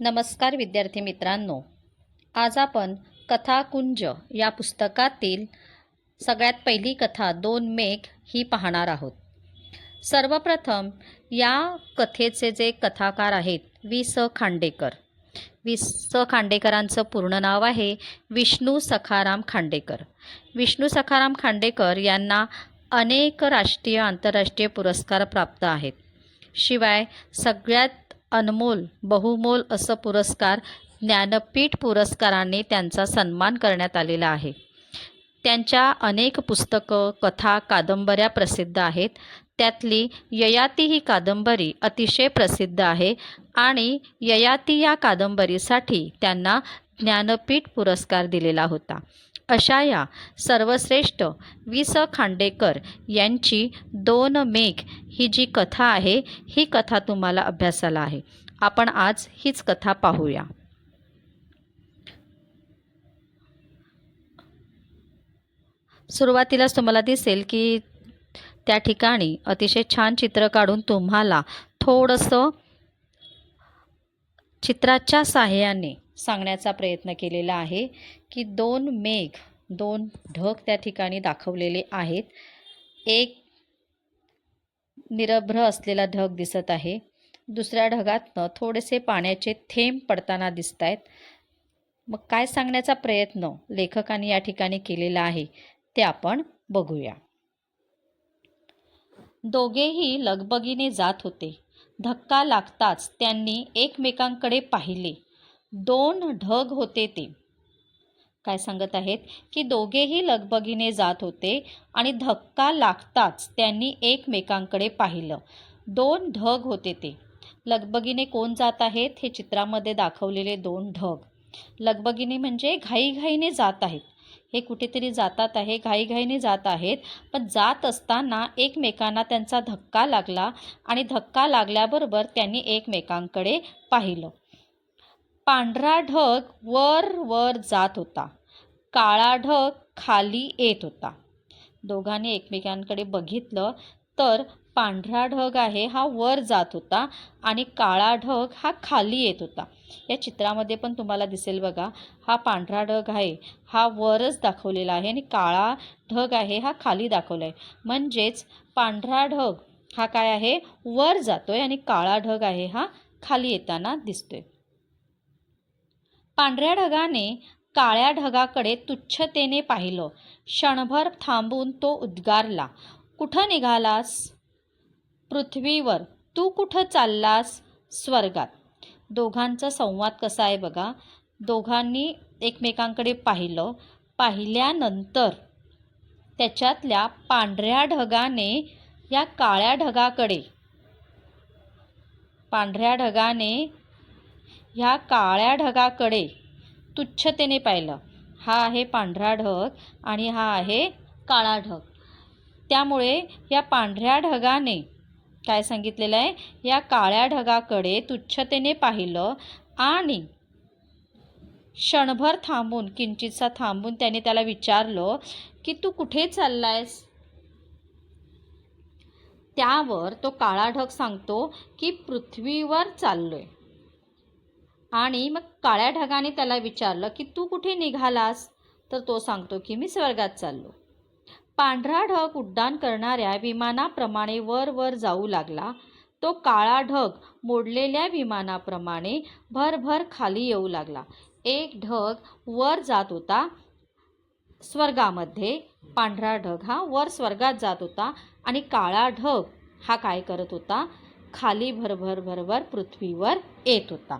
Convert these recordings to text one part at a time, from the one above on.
नमस्कार विद्यार्थी मित्रांनो. आज आपण कथाकुंज या पुस्तकातील सगळ्यात पहिली कथा दोन मेघ ही पाहणार आहोत. सर्वप्रथम या कथेचे जे कथाकार आहेत वि स. खांडेकर. वि स. खांडेकरांचं पूर्ण नाव आहे विष्णू सखाराम खांडेकर. विष्णू सखाराम खांडेकर यांना अनेक राष्ट्रीय आंतरराष्ट्रीय पुरस्कार प्राप्त आहेत. शिवाय सगळ्यात अनमोल बहुमोल असं पुरस्कार ज्ञानपीठ पुरस्काराने त्यांचा सन्मान करण्यात आलेला आहे. त्यांच्या अनेक पुस्तकं कथा कादंबऱ्या प्रसिद्ध आहेत. त्यातली ययाती ही कादंबरी अतिशय प्रसिद्ध आहे आणि ययाती या कादंबरीसाठी त्यांना ज्ञानपीठ पुरस्कार दिलेला होता. अशा या सर्वश्रेष्ठ वि स खांडेकर यांची दोन मेघ ही जी कथा आहे ही कथा तुम्हाला अभ्यासाला आहे. आपण आज हीच कथा पाहूया. सुरुवातीलाच तुम्हाला दिसेल की त्या ठिकाणी अतिशय छान चित्र काढून तुम्हाला थोडंसं चित्राच्या साह्याने सांगण्याचा प्रयत्न केलेला आहे की दोन मेघ दोन ढग त्या ठिकाणी दाखवलेले आहेत. एक निरभ्र असलेला ढग दिसत आहे. दुसऱ्या ढगातनं थोडेसे पाण्याचे थेंब पडताना दिसत आहेत मग काय सांगण्याचा प्रयत्न लेखकाने या ठिकाणी केलेला आहे ते आपण बघूया. दोघेही लगबगीने जात होते. धक्का लागताच त्यांनी एकमेकांकडे पाहिले. दोन ढग होते ते. काय सांगत आहेत? की दोघेही लगबगीने जात होते आणि धक्का लागताच त्यांनी एकमेकांकडे पाहिलं. दोन ढग होते ते. लगबगीने कोण जात आहेत? हे चित्रामध्ये दाखवलेले दोन ढग. लगबगीने म्हणजे घाईघाईने जात आहेत. हे कुठेतरी जातात आहे घाईघाईने जात आहेत. पण जात असताना एकमेकांना त्यांचा धक्का लागला आणि धक्का लागल्याबरोबर त्यांनी एकमेकांकडे पाहिलं. पांढरा ढग वर वर जात होता. काळा ढग खाली येत होता. दोघांनी एकमेकांकडे बघितलं तर पांढरा ढग आहे हा वर जात होता आणि काळा ढग हा खाली येत होता. या चित्रामध्ये पण तुम्हाला दिसेल बघा हा पांढरा ढग आहे हा वरच दाखवलेला आहे आणि काळा ढग आहे हा खाली दाखवला आहे म्हणजेच पांढरा ढग हा काय आहे? वर जातो आहे आणि काळा ढग आहे हा खाली येताना दिसतोय. पांढऱ्या ढगाने काळ्या ढगाकडे तुच्छतेने पाहिलं. क्षणभर थांबून तो उद्गारला कुठं निघालास? पृथ्वीवर तू कुठं चाललास स्वर्गात? दोघांचा संवाद कसा आहे बघा. दोघांनी एकमेकांकडे पाहिलं. पाहिल्यानंतर त्याच्यातल्या पांढऱ्या ढगाने या काळ्या ढगाकडे पांढऱ्या ढगाने ह्या काळ्या ढगाकडे तुच्छतेने पाहिलं. हा आहे पांढरा ढग आणि हा आहे काळा ढग. त्यामुळे या पांढऱ्या ढगाने काय सांगितलेलं आहे? या काळ्या ढगाकडे तुच्छतेने पाहिलं आणि क्षणभर थांबून किंचितसा थांबून त्याने त्याला विचारलं की तू कुठे चाललायस? त्यावर तो काळा ढग सांगतो की पृथ्वीवर चाललोय. आणि मग काळ्या ढगाने त्याला विचारलं की तू कुठे निघालास? तर तो सांगतो की मी स्वर्गात चाललो. पांढरा ढग उड्डाण करणाऱ्या विमानाप्रमाणे वर वर जाऊ लागला. तो काळा ढग मोडलेल्या विमानाप्रमाणे भरभर खाली येऊ लागला. एक ढग वर जात होता स्वर्गामध्ये पांढरा ढग हा वर स्वर्गात जात होता आणि काळा ढग हा काय करत होता? खाली भरभर भरभर पृथ्वीवर येत होता.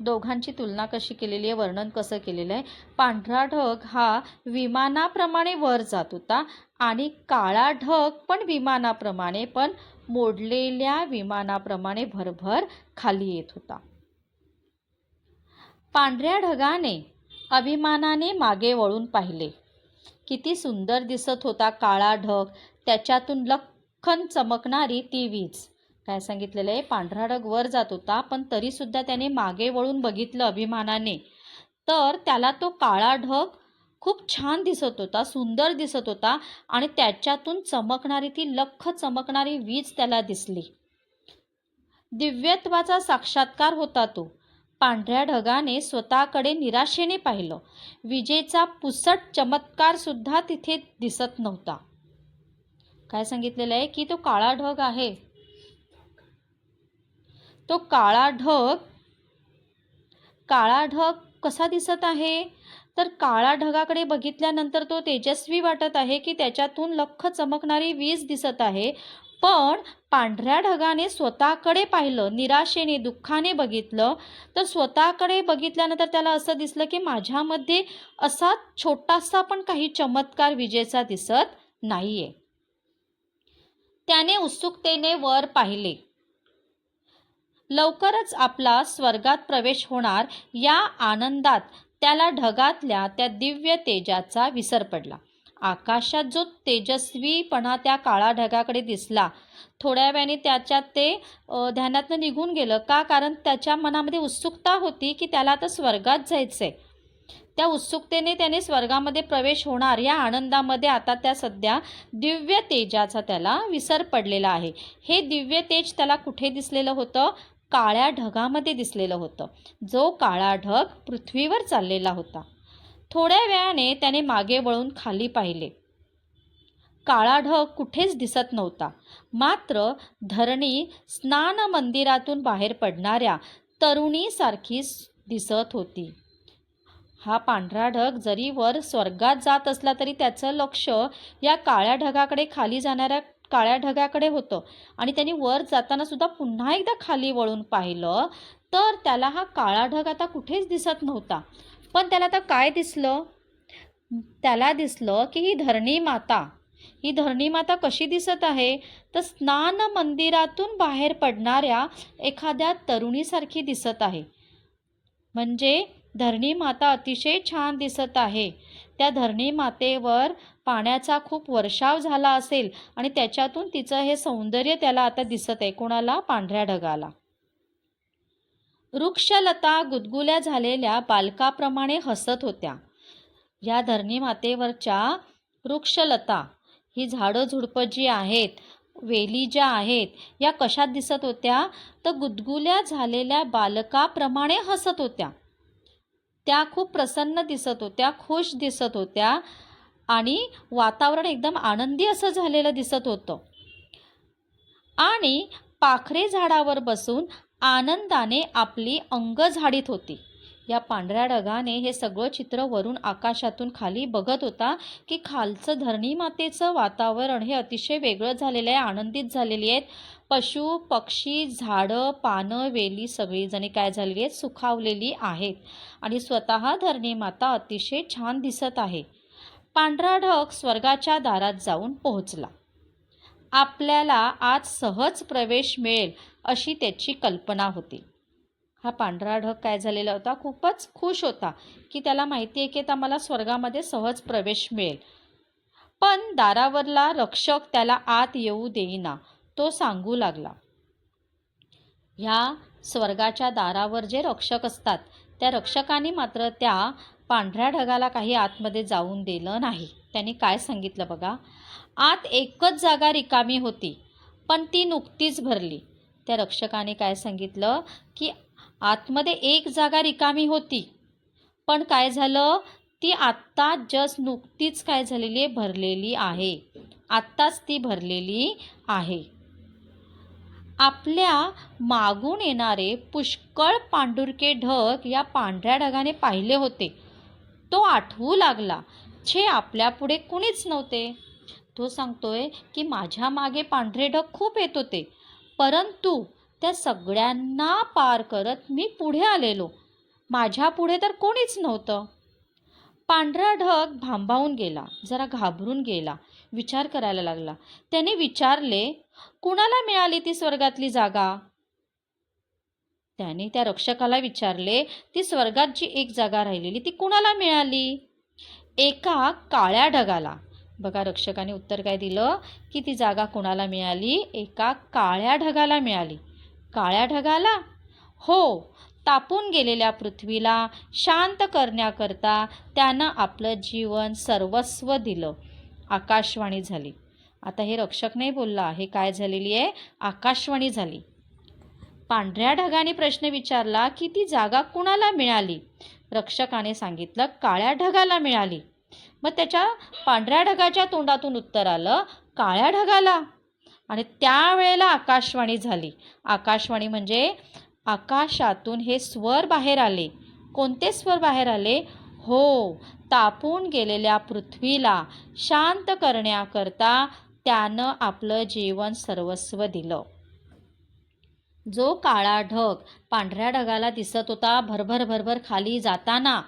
दोघांची तुलना कशी केलेली आहे वर्णन कसं केलेलं आहे? पांढरा ढग हा विमानाप्रमाणे वर जात होता आणि काळा ढग पण विमानाप्रमाणे पण मोडलेल्या विमानाप्रमाणे भरभर खाली येत होता. पांढऱ्या ढगाने अभिमानाने मागे वळून पाहिले. किती सुंदर दिसत होता काळा ढग त्याच्यातून लख्खन चमकणारी ती वीज. काय सांगितलेलं आहे? पांढरा ढग वर जात होता पण तरीसुद्धा त्याने मागे वळून बघितलं अभिमानाने. तर त्याला तो काळा ढग खूप छान दिसत होता सुंदर दिसत होता आणि त्याच्यातून चमकणारी ती लख्ख चमकणारी वीज त्याला दिसली. दिव्यत्वाचा साक्षात्कार होता तो. पांढऱ्या ढगाने स्वतःकडे निराशेने पाहिलं. विजेचा पुसट चमत्कार सुद्धा तिथे दिसत नव्हता. काय सांगितलेलं आहे की तो काळा ढग आहे? तो काळा ढग काळा ढग कसा दिसत आहे? तर काळा ढगाकडे बघितल्यानंतर तो तेजस्वी वाटत आहे की त्याच्यातून लख्ख चमकणारी वीज दिसत आहे. पण पांढऱ्या ढगाने स्वतःकडे पाहिलं निराशेने दुःखाने बघितलं तर स्वतःकडे बघितल्यानंतर त्याला असं दिसलं की माझ्यामध्ये असा छोटासा पण काही चमत्कार विजेचा दिसत नाहीये. त्याने उत्सुकतेने वर पाहिले. लवकरच आपला स्वर्गात प्रवेश होणार या आनंदात त्याला ढगातल्या त्या दिव्य तेजाचा विसर पडला. आकाशात जो तेजस्वीपणा त्या काळा ढगाकडे दिसला थोड्या वेळाने त्याच्यात ते ध्यानातनं निघून गेलं. का? कारण त्याच्या मनामध्ये उत्सुकता होती की त्याला आता स्वर्गात जायचं आहे त्या उत्सुकतेने त्याने स्वर्गामध्ये प्रवेश होणार. या आनंदामध्ये आता त्या सध्या दिव्य तेजाचा त्याला विसर पडलेला आहे. हे दिव्य तेज त्याला कुठे दिसलेलं होतं? काळ्या ढगामध्ये दिसलेलं होतं. जो काळा ढग पृथ्वीवर चाललेला होता. थोड्या वेळाने त्याने मागे वळून खाली पाहिले. काळा ढग कुठेच दिसत नव्हता. मात्र धरणी स्नान मंदिरातून बाहेर पडणाऱ्या तरुणीसारखी दिसत होती. हा पांढरा ढग जरी वर स्वर्गात जात असला तरी त्याचं लक्ष या काळ्या ढगाकडे खाली जाणाऱ्या काळ्या ढगाकडे होतं. आणि त्यांनी वर जाताना सुद्धा पुन्हा एकदा खाली वळून पाहिलं तर त्याला हा काळा ढग आता कुठेच दिसत नव्हता. पण त्याला आता काय दिसलं? त्याला दिसलं की ही धरणी माता. ही धरणी माता कशी दिसत आहे? तर स्नान मंदिरातून बाहेर पडणाऱ्या एखाद्या तरुणीसारखी दिसत आहे. म्हणजे धरणी माता अतिशय छान दिसत आहे. त्या धरणी मातेवर पाण्याचा खूप वर्षाव झाला असेल आणि त्याच्यातून तिचं हे सौंदर्य त्याला आता दिसत आहे. कोणाला? पांढऱ्या ढगाला. वृक्षलता गुदगुल्या झालेल्या बालकाप्रमाणे हसत होत्या. या धरणी मातेवरच्या वृक्षलता ही झाडं झुडपं जी आहेत वेली ज्या आहेत या कशात दिसत होत्या? तर गुदगुल्या झालेल्या बालकाप्रमाणे हसत होत्या. त्या खूप प्रसन्न दिसत होत्या खुश दिसत होत्या. आणि वातावरण एकदम आनंदी असं झालेलं दिसत होतं. आणि पाखरे झाडावर बसून आनंदाने आपली अंग झाडीत होती. या पांढऱ्या ढगाने हे सगळं चित्र वरून आकाशातून खाली बघत होता की खालचं धरणी मातेचं वातावरण हे अतिशय वेगळं झालेलं आहे आनंदित झालेली आहेत. पशु पक्षी झाडं पानं वेली सगळीजणी काय झालेली आहेत? सुखावलेली आहेत. आणि स्वतः धरणी माता अतिशय छान दिसत आहे. पांढरा ढग स्वर्गाच्या दारात जाऊन पोहोचला. आपल्याला आज सहज प्रवेश मिळेल अशी त्याची कल्पना होती. हा पांढरा ढग काय झालेला होता? खूपच खुश होता की त्याला माहिती आहे की आता मला स्वर्गामध्ये सहज प्रवेश मिळेल. पण दारावरला रक्षक त्याला आत येऊ देईना तो सांगू लागला. ह्या स्वर्गाच्या दारावर जे रक्षक असतात त्या रक्षकाने मात्र त्या पांढऱ्या ढगाला काही आतमध्ये जाऊन दिलं नाही. त्यांनी काय सांगितलं बघा? आत एकच जागा रिकामी होती पण ती नुकतीच भरली. त्या रक्षकाने काय सांगितलं? की आतमध्ये एक जागा रिकामी होती पण काय झालं? ती आत्ता जस्ट नुकतीच काय झालेली आहे? भरलेली आहे. आत्ताच ती भरलेली आहे. आपल्या मागून येणारे पुष्कळ पांढुरके ढग या पांढऱ्या ढगाने पाहिले होते. तो आठवू लागला. छे आपल्यापुढे कुणीच नव्हते. तो सांगतोय की माझ्या मागे पांढरे ढग खूप येत होते. परंतु त्या सगळ्यांना पार करत मी पुढे आलेलो. माझ्या पुढे तर कोणीच नव्हतं. पांढरा ढग भांबावून गेला जरा घाबरून गेला विचार करायला लागला. त्याने विचारले कुणाला मिळाली ती स्वर्गातली जागा? त्याने त्या रक्षकाला विचारले ती स्वर्गात जी एक जागा राहिलेली ती कुणाला मिळाली? एका काळ्या ढगाला. बघा रक्षकाने उत्तर काय दिलं? की ती जागा कुणाला मिळाली? एका काळ्या ढगाला मिळाली. काळ्या ढगाला? हो तापून गेलेल्या पृथ्वीला शांत करण्याकरता त्यानं आपलं जीवन सर्वस्व दिलं. आकाशवाणी झाली. आता हे रक्षक नाही बोलला हे काय झालेली आहे? आकाशवाणी झाली. पांढऱ्या ढगाने प्रश्न विचारला की ती जागा कुणाला मिळाली? रक्षकाने सांगितलं काळ्या ढगाला मिळाली. मग त्याच्या पांढऱ्या ढगाच्या तोंडातून उत्तर आलं काळ्या ढगाला. आणि त्यावेळेला आकाशवाणी झाली. आकाशवाणी म्हणजे आकाशातून हे स्वर बाहेर आले. कोणते स्वर बाहेर आले? हो तापून गेलेल्या पृथ्वीला शांत करण्याकरता त्यानं आपलं जीवन सर्वस्व दिलं. जो काळा ढग पांढऱ्या ढगाला दिसत होता भरभर भरभर खाली जाताना.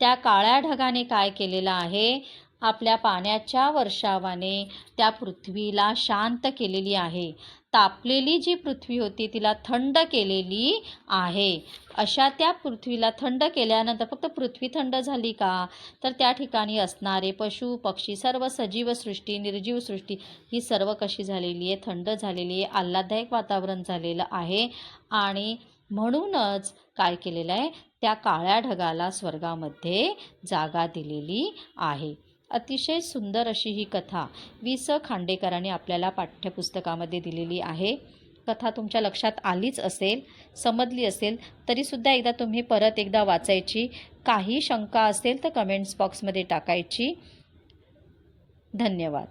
त्या काळ्या ढगाने काय केलेलं आहे? आपल्या पाण्याच्या वर्षावाने त्या पृथ्वीला शांत केलेली आहे. तापलेली जी पृथ्वी होती तिला थंड केलेली आहे. अशा त्या पृथ्वीला थंड केल्यानंतर फक्त पृथ्वी थंड झाली का? तर त्या ठिकाणी असणारे पशु पक्षी सर्व सजीव सृष्टी निर्जीव सृष्टी ही सर्व कशी झालेली आहे? थंड झालेली आहे आल्हाददायक वातावरण झालेलं आहे आणि म्हणूनच काय केलेलं आहे? त्या काळ्या ढगाला स्वर्गामध्ये जागा दिलेली आहे. अतिशय सुंदर अशी ही कथा वि स. खांडेकरांनी आपल्याला पाठ्यपुस्तकामध्ये दिलेली आहे. कथा तुमच्या लक्षात आलीच असेल समजली असेल तरीसुद्धा एकदा तुम्ही परत एकदा वाचायची. काही शंका असेल तर कमेंट्स बॉक्समध्ये टाकायची. धन्यवाद.